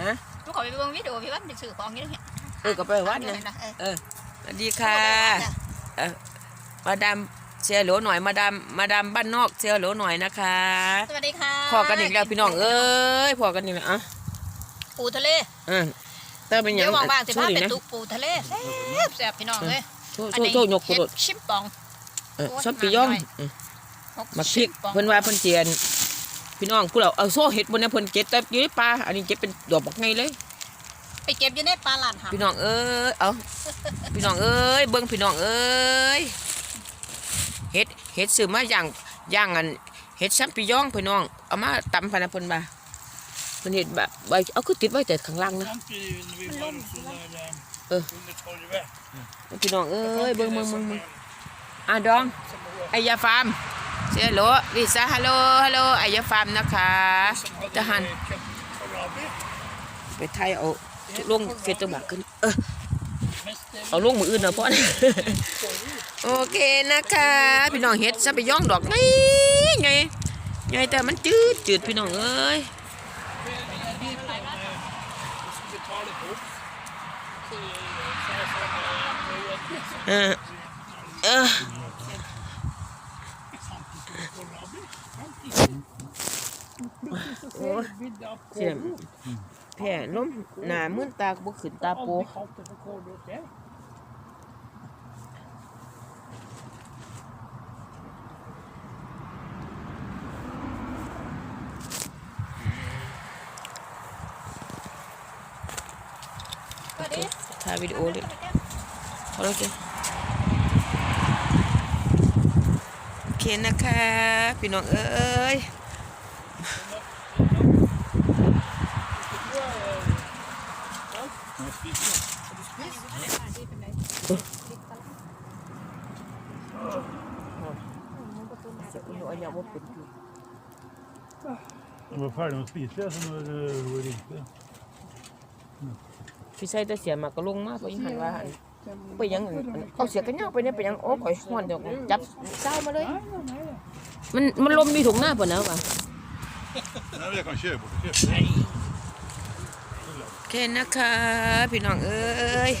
ฮะทุกคนไปเบิ่งวิดีโอพี่วัดไปซื้อของนี่เนี่ยเออก็ไปวัดนะเออเออสวัสดีค่ะเออมาดามเชียร์โหลหน่อยมาดามมาดามบ้านนอกเชียร์โหลหน่อยนะคะสวัสดีค่ะพอกันอีกแล้วพี่น้องเอ้ยพอกันอีกแล้วอะปูทะเลเออเติมเป็นหยัเดี๋งยวว่างๆสิช่วพายไปนี้นะตุกปูทะเลแซ่บแซ่บพี่น้องเลยช่วยช่วยช่วยยกกระโดดเห็ชิมปองเออโอ้ยชอบปีย่องหน่อยเออหมาพริกชิปองเพิ่นว่าเพิ่นเจียน พี่น้องผู้เราเอาโซ่เห็ดบนนั้นเพิ่นเก็บแต่อยู่ในป่าอันนี้เก็บเป็นดอกบักไงเลย ไปเก็บอยู่ในปลาหลานหาพี่น้องเอ้ยเอาพี่น้องเอ้ยเบิ้งพี่น้องเอ้ยเฮ็ดเฮ็ดซื้อมาย่างย่างอันเฮ็ดซัมปิยองพี่น้องเอามาตำพะนะเพิ่นบ่าเพิ่นเฮ็ดแบบใบเอาคือติดไว้แต่ข้างล่างนะ Alltid när vi var så där Ờ. under torvet. พี่น้องเอ้ยเบิ้งเบิ้งเบิ้งเบิ้งอะดองไอยาฟาร์ม เสียโหลลิซ่าฮัลโหลฮัลโหลไอยฟาร์มนะคะ Som จะหัน hade köpt kohlrabi. ไปไทยเอาลงเฟซตัวบักขึ้นเออเอาลงมืออื่นเนาะพ่อโอเคนะคะพี่น้องเฮ็ดซะไปย่องดอกไงไงไงแต่มันจืดจืดพี่น้องเอ้ยเออเออ โอ้ย Middag på เสียมแผ่ล้มหน้ามื่นตาก็บ่ขึ้นตาโป Aldrig kallt det för kålrot, det. สวัสดีถ่ายวิดีโอเลยพอแล้ว จ้ะโอเคนะคะ พี่น้องเอ้ย De var färdiga med att spisa så nu var det inte. พี่ใส่แต่เสียมากก็ลงมากก็ยังหันว่าหัน ไปยังอื่นเอาเสียกันยาวไปเนี่ยไปยังโอ้ข่อยฮ้อนเดี๋ยวจับเศร้ามาเลย มันมันลมมีถุงหน้าป่ะนะวะ Nej, men jag kan köpa det. โอเคนะคะพี่น้องเอ้ย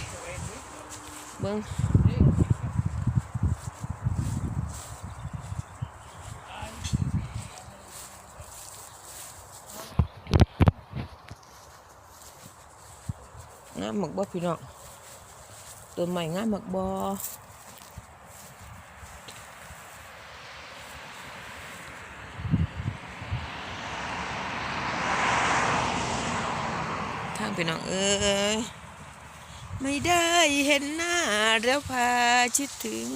เบิ้งงามหมักบ่พี่น้อง ต้นใหม่งามหมักบ่ทางพี่น้องเอ้ยไม่ได้เห็นหน้าแล้วพาชิดถึง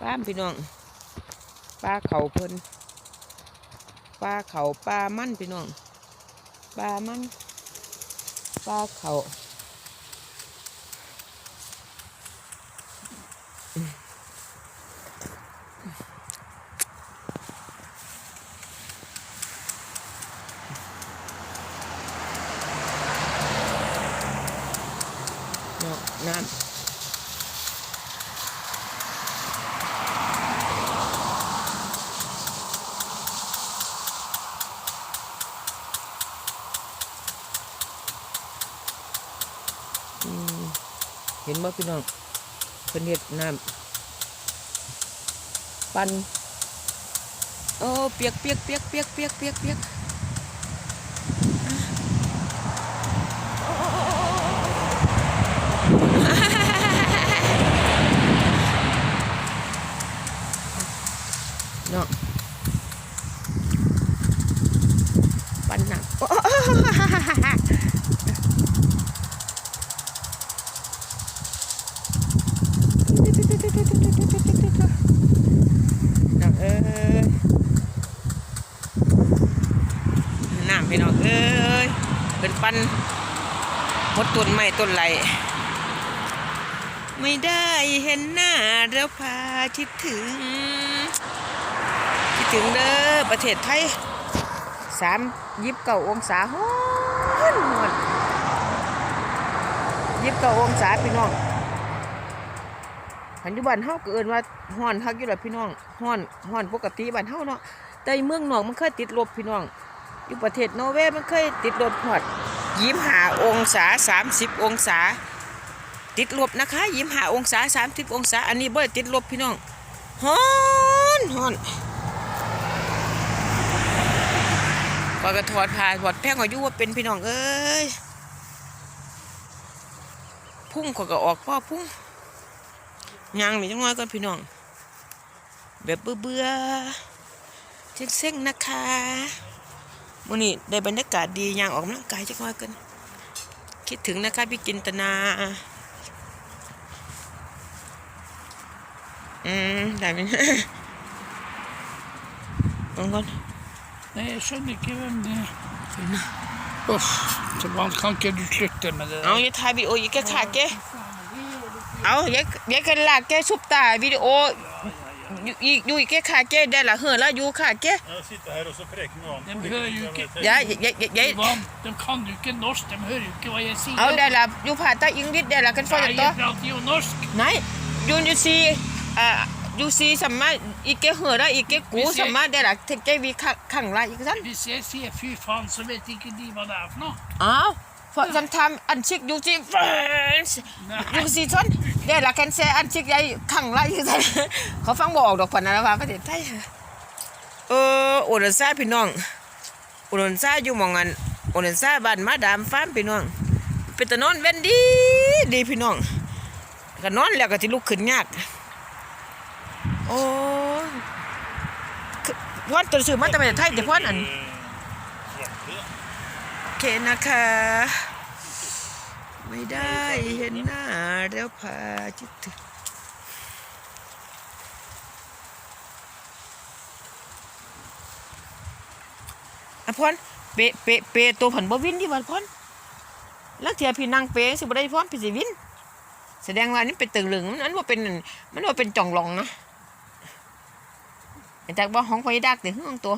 ป้ามพี่น้องป้าเขาเพิ่นป้าเขาปลามั่นพี่น้องปลามั่นปลาเขา นาะน้ำอืมเห็นบ่พี่น้อง เพิ่นเฮ็ดน้ำปันโอ้เปียกเปียกเปียกเปียกเปียกเปียกเปียกเนาะปันน้ำโอ้น้องเอ้ยน้ำพี่น้องเอ้ย วันหมดต้นไม้ต้นไหลไม่ได้เห็นหน้าแล้วพาคิดถึง คิดถึงเด้อประเทศไทยสามยิบเก้าองศาฮ้อนฮ้อนยิบเก้าองศาพี่น้องปัจจุบันเฮาก็เอิ้นว่าฮ้อนคักอยู่ล่ะพี่น้องฮ้อนฮ้อนปกติบ้านเฮาเนาะแต่เมืองนอกมันเคยติดลบพี่น้องอยู่ประเทศนอร์เวย์มันเคยติดลบพอด ยี่หาองศาสามสิบองศา ติดลบนะคะยี่หาองศาสามสิบองศา อันนี้บ่อติดลบพี่น้องฮอนฮอนพอกระถอดผ้าถอดแพ่งอายุว่าเป็นพี่น้องเอ้ยพุ่งขอก็ออกพ่อพุ่งยังนี่จังน้อยก่อนพี่น้อง แบบเบื่อๆเซ็งๆนะคะ มื่อนี้ได้บรรยากาศดียางออกกำลังกายจักหน้อยกัน คิดถึงนะคะพี่จินตนา อืม ได้ไหมลองก่อน Nej, jag skjønner ikke hvem det er. Uff, så man kan ikke du slutte med det เอา der. อย่าถ่ายวิดีโออย่าแกถ่ายแกเอาอย่าอย่าแกลากแกซุปตาวิดีโอ อยู่อยู่อยู่แกขาแกได้ละเหือแล้วอยู่ขาแก Jeg sitter her og så preker noe annet. De hører jo ikke อย่าอย่าอย่าอย่า Ivan, de kan jo ikke norsk, de hører jo ikke hva jeg sier. เอาได้ละอยู่ผ่าตาอังกฤษได้ละกันฟอ Nei, อย่างต่อ jeg prater jo norsk. Nei, du, du sier uh, Du sier samme Ikke høre, ikke god Hvis jeg- samme Det er tenker vi ka- krangler, ikke sant? Hvis jeg sier fy faen, så vet ikke de hva det er for noe. อ้าว for sometimes อันชิก you see friends you see sånn เดี๋ยวละกันเซอันชิกใหญ่ขังไรอยู่ท่านเขาฟังบอกดอกพันนะว่าประเทศไทยเออโอดนซ่าพี่น้องโอดนซ่าอยู่มองอันโอดนซ่าบ้านมาดามฟาร์มพี่น้องเป็นตะนอนเว้นดีดีพี่น้องก็นอนแล้วก็ที่ลุกขึ้นยากโอ้คือพ่อนตัวสื่อมาแต่ประเทศไทยแต่พ่อนอัน เคนะคะ ไม่ได้เห็นหน้าแล้วพาจิตถึงอะพอนเปเปเปตัวผันบวินที่วันพอนแล้วเทียพี่นางเปสิบ่ได้พอนพี่สิวิน แสดงว่านี่เป็นตึงเหลึงมันอันว่าเป็นมันว่าเป็นจ่องหลองนะแต่ว่าห้องไฟดักแต่ห้องตัว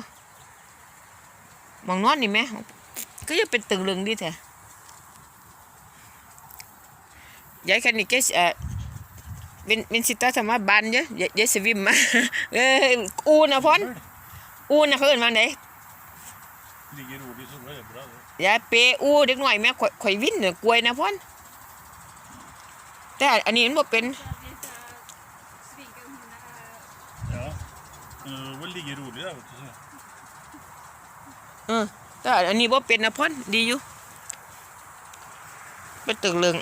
มองนอนนี่ไหม ก็ยังเป็นตึงเหลึงดีแท้ยายคันนี้แกเอ่อเป็นเป็นสิตาสามารถบานเยอะยายยายสวิมมาเอออูนะพอนอูนะเขาเอิ้นมาไหน Ligger rolig, så blir det bra. det. ยายเปอูเด็กหน่อยแม่ข่อยข่อยวินเนี่ยกล้วยนะพอนแต่อันนี้มันบ่เป็น Ja. Men Du må ligge rolig, da, vet du. så. เออแต่อันนี้บ่เป็นนะพอนดีอยู่เป็นตึกเหลึง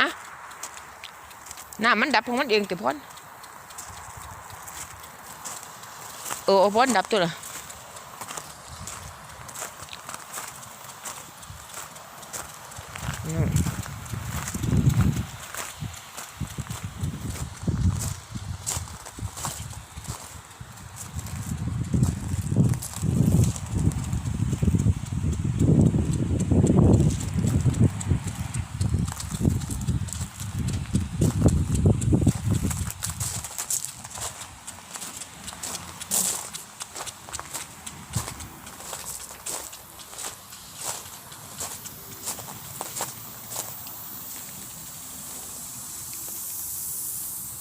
อะน้ามันดับของมันเองแต่พอนเออพอนดับตัวละ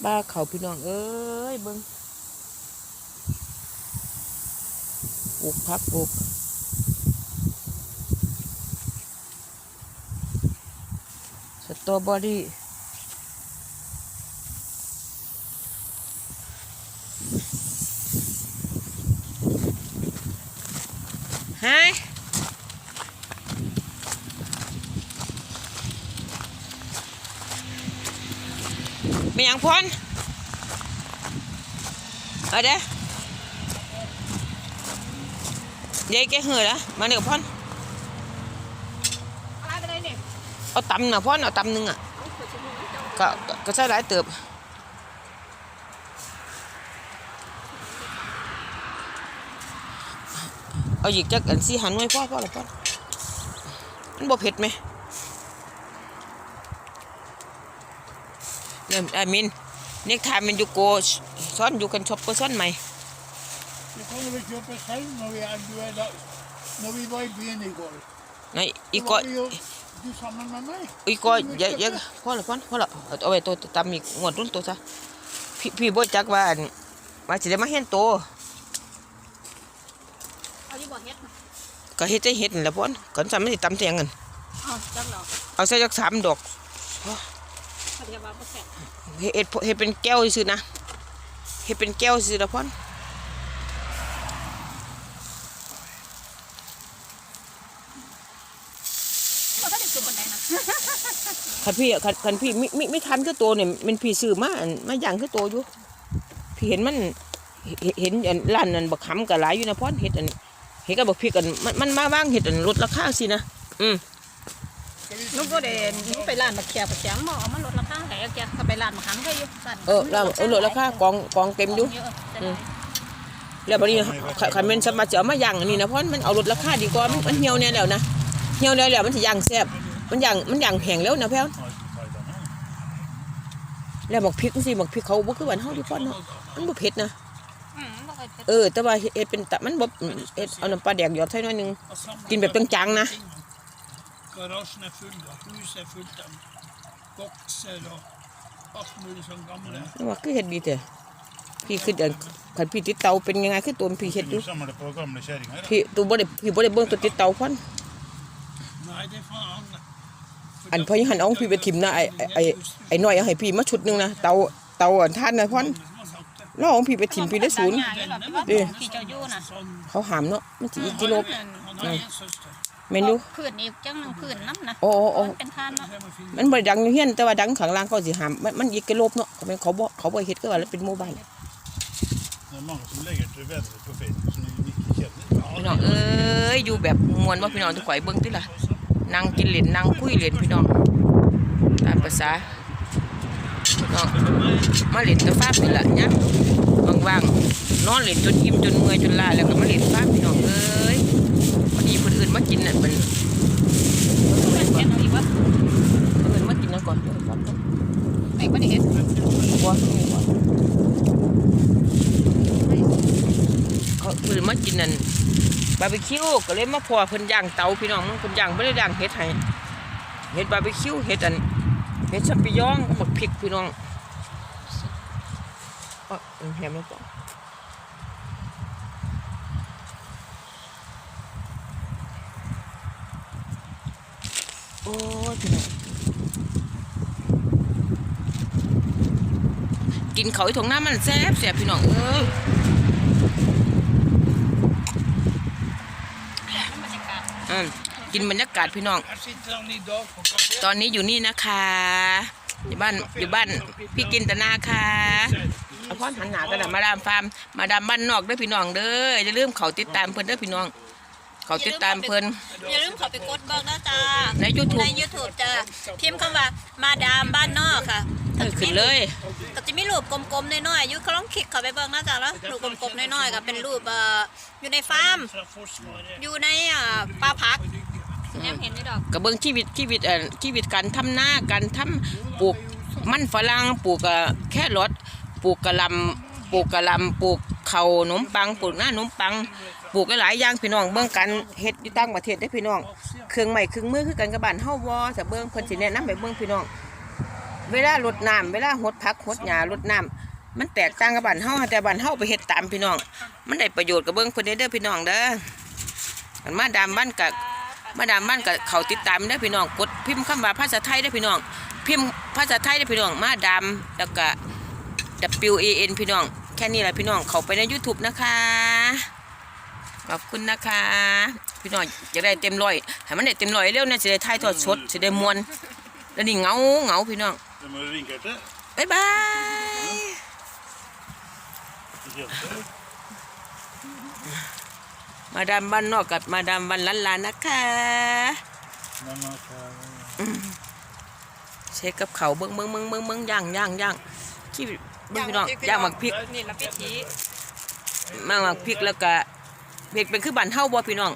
บ้าเขาพี่น้องเอ้ยเบิ้งปลูกพักปลูกสตรอเบอรี่ฮะ ไม่ยังพ้นเอาเด้เดี๋ยวแกเหือแล้วมาเดี๋ยวพ้นอะไรไปเลยเนี่ยเอาตำน่ะพ้นเอาตำหนึ่งอะก็ก็ก็ใช้หลายเติบเอาหยิกจักอันสี่หันไว้พ่อพ่อละพ่อมันบ่เผ็ดไหม เนี่ยไอ้มินเน็กไทมันอยู่โกซ้อนอยู่กันชอบก็ซ้อนไหม Det kan du vel kjøpe selv når vi, er, du er da, når vi var i byen i går. ไหนอีก Så ก็ var vi jo du sammen med meg. อีกก็เยอะเยอะพ่อละพ่อพ่อละเอาเอาไว้ตัวตำอีกงวดรุ่นตัวซะเพพี่พี่ สิได้มาเห็นโตเอาอยู่บ่เฮ็ดก็เฮ็ดได้เฮ็ดนั่นแหละพ่อนก่อนซ้ํมันสิตำแตงกันเอาจังเหรอเอาใส่จักสามดอกเขาเรียกว่าบ่แซ่บเฮ็ดเฮ็ดเป็นแก้วซื่อๆนะเฮ็ดเป็นแก้วซื่อๆละพ่อนบ่ทันได้สุกปานใดนะคันพี่อะคันคันพี่ไม่ไม่ไม่ทันคือโตเนี่ยมันพี่ซื้อมาอั่นมาย่างคือโตอยู่พี่เห็นมันเห็นเห็นอันร้านนั้นบักขำก็หลายอยู่นะพ่อนเฮ็ดอันเฮ็ดกับบักพริกอันมันมันมาว่างเฮ็ดอันลดราคาสินะอืม หนูบ่ได้หนูไปร้านมะเขือมะเขือมเอามาลดราคาให้เอาแกก็ไปร้านมะขามก็อยู่สั่นเออแล้วเออลดราคากองกองเต็มอยู่เยอะจะได้แล้วบัดนี้คันคันแม่นสามารถจะเอามาย่างอันนี้นะเพราะมันเอาลดราคาดีกว่ามันมันเหี่ยวแน่แล้วนะเหี่ยวแล้วแล้วมันสิย่างแซ่บมันย่างมันย่างแพงแล้วนะแพ้ว Har ikke fajda nå. แล้วหมักพริกจังซี่หมักพริกเขาบ่คือบ้านเฮาที่พ่อนเนาะมันบ่เผ็ดนะอืมบ่ค่อยเผ็ดเออแต่ว่าเฮ็ดเป็นตะมันบ่เฮ็ดเอาน้ำปลาแดกหยอดใส่หน่อยหนึงกินแบบจางๆนะ Garasjen er full, da. Huset er fullt av bokser og alt mulig sånn gamle. ว่าคือเฮ็ดดีแต่พี่คือเดินคันพี่ติดเตาเป็นยังไงคือตัวพี่เฮ็ดอยู่ Du samler på gamle kjerringer. da. พี่ตัวบ่ได้พี่บ่ได้เบิ่งตัวติดเตาพ่อน Nei, det er faen. For อัน det พอยังหันเอาของพี่ไปถิ่มนะไอ้ไอ้ไอ้ไอ้น้อยเอาให้พี่มาชุดหนึงนะเตาเตาอันท่านนะพ่อน er noen som har sagt det. แล้วเอาของพี่ไปถิ่มพี่ได้ศูนย์เด้เด้ที่เจ้าอยู่น่ะ Sånn. เขาหามเนาะมันสิอีกกิโล Han har en søster. แม่นอยู่พื้นอีกจังหนึงพื้นน้ำนะโอ้โอ้โอ้มันเป็นทานเนาะ Jeg må finne มันบ่ได้ดังอยู่เฮียนแต่ว่าดังข้างล่างเขาสิหามมันมันอีกกิโลเนาะเขาเป็นเขาบ่เขาบ่เฮ็ดก็ว่าแล้วเป็นหมู่บ้าน Det er mange som legger til venner på Facebook som de ikke kjenner. พี่น้องเอ้ยอยู่แบบมวนว่าพี่น้องทุกข่อยเบิ่งติล่ะนั่งกินเหรียญนั่งคุยเหรียญพี่น้องตามภาษาพี่น้องมาเหรียญกาแฟนี่ล่ะเนี่ยว่างๆนอนเหรียญจนอิ่มจนเมื่อยจนล้าแล้วก็มาเหรียญฟ้าพี่น้องเอ้ยพอดีคนอื่นมากินน่ะมัน เฮ็ดเอาอีกวะ คนอื่นมากินนั่นก่อนเดี๋ยวฟังก่อน ไปบ่ได้เฮ็ด บ่นี่ก่อนเขาคนอื่นมากินนั่นบาร์บีคิวก็เลยมาพอเพิ่นย่างเตาพี่น้องเพิ่นย่างบ่ได้ย่างเฮ็ดให้เฮ็ดบาร์บีคิวเฮ็ดอันเฮ็ดชัมปิญองกับบักพริกพี่น้องเอ๋อแฮมแล้วป่ะโอ้พี่น้องกินเขาวอีถงหน้ามันแซ่บแซ่บพี่น้องเอ้ย บรรยา กาศอืมกินบรรยากาศพี่น้อง Her sitter han i dag på kafé. ตอนนี้อยู่นี่นะคะ อยู่บ้านอยู่บ้านพี่กินตนาค่ะเอาพ่อหันหนากันนะมาดามฟาร์มมาดามบ้านนอกเด้อพี่น้องเด้ออย่าลืมเขาติดตามเพิ่นเด้อพี่น้อง เขาติดตามเพิ่นอย่าลืมเข้าไปกดเบิ่งนะจ้าใน YouTube ใน YouTube จ้าพิมพ์คำว่ามาดามบ้านนอกค่ะ เออขึ้นเลยก็จะมีรูปกลมๆน้อยๆอยู่ก็ลองคลิกเข้าไปเบิ่งนะจ๊ะแล้วรูปกลมๆน้อยๆก็เป็นรูปเอ่ออยู่ในฟาร์ม Fra Forsvaret. อยู่ในอ่าป่าพักแนมเห็นนี่ดอกกระเบื้องชีวิตชีวิตเอ่อชีวิตการทำนาการทำปลูกมันฝรั่งปลูกเอ่อแค่รถปลูกกะหลำปลูกกะหลำปลูกเขาวหนมปังปลูกหน้าหนมปังปลูกหลายๆอย่างพี่น้องเบื้องกันเฮ็ดอยู่ต่างประเทศได้อพี่น้องเครื่องไม้เครื่องมือคือกันกับบ้านเฮาบ่แต่เบิ่งเพิ่นสิแนะนำไปเบิ่งพี่น้อง เวลารดน้ำเวลาหดผักหดหญ้ารดน้ำมันแตกต่างกับบ้านเฮาแต่บ้านเฮาไปเฮ็ดตามพี่น้อง มันได้ประโยชน์กับเบิ่งเพิ่นเด้อพี่น้องเด้ออันมาดามบ้านกับมาดามบ้านกับเขาติดตามเด้อพี่น้องกดพิมพ์คำว่าภาษาไทยเด้อพี่น้อง พิมพ์ภาษาไทยเด้อพี่น้อง มาดามแล้วก็ W A N พี่น้อง แค่นี้แหละพี่น้องเขาไปใน YouTube นะคะขอบคุณนะคะ พี่น้องอยากได้เต็มร้อยให้มันได้เต็มร้อยเร็วเนะสิได้ถ่ายทอดสดสิได้มวนแล้วนี่เงาเงาพี่น้อง Det må du ringe til. บ๊ายบาย Ikke helt det. มาดามบ้านนอกกับมาดามบ้านล้านลานนะคะ Men ok. เช็คกับเขาวเบิ้งเบิ้งเบิ้งเบิ้งเบิ้งย่างย่างย่างขี้เบิ้งพี่น้องย่างหมักพริกนี่ละพิธีมาหมักพริกแล้วก็เผ็ดเป็นคือบ้านเฮาบ่พี่น้อง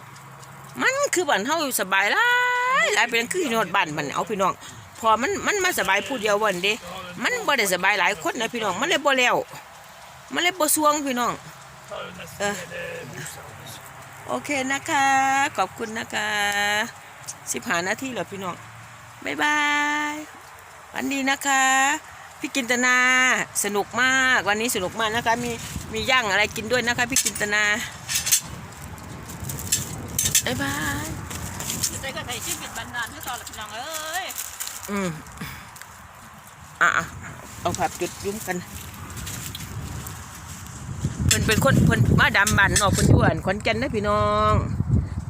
มันคือบ้านเฮาสบายหลายหลายเป็นคือโนดบ้านมันเอาพี่น้อง พอมันมันมาสบายผู้เดียววันเด้มันบ่ได้สบายหลายคนนะพี่น้องมันเลยบ่แล้วมันเลยบ่สวงพี่น้องโอเคนะคะ ขอบคุณนะคะสิบหานาทีเหรอพี่น้องบ๊ายบายวันดีนะคะพี่กินตนาสนุกมากวันนี้สนุกมากนะคะมีมีย่างอะไรกินด้วยนะคะพี่กินตนาบ๊ายบายใจก็ใส่ชีวิตบันดาลให้ต่อหลับน้องเอ้ย อืมอะอะเอาผับจุดยุ่มกันเพิ่นเป็นคนเพิ่นมาดำบันเนาะเพิ่นอยู่อันขอนแก่นเด้อพี่น้อง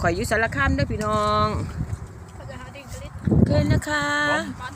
ข่อยอยู่สารคามเด้อพี่น้องเขาจะหาดิ้งกระลิดเคยนะคะบ้าน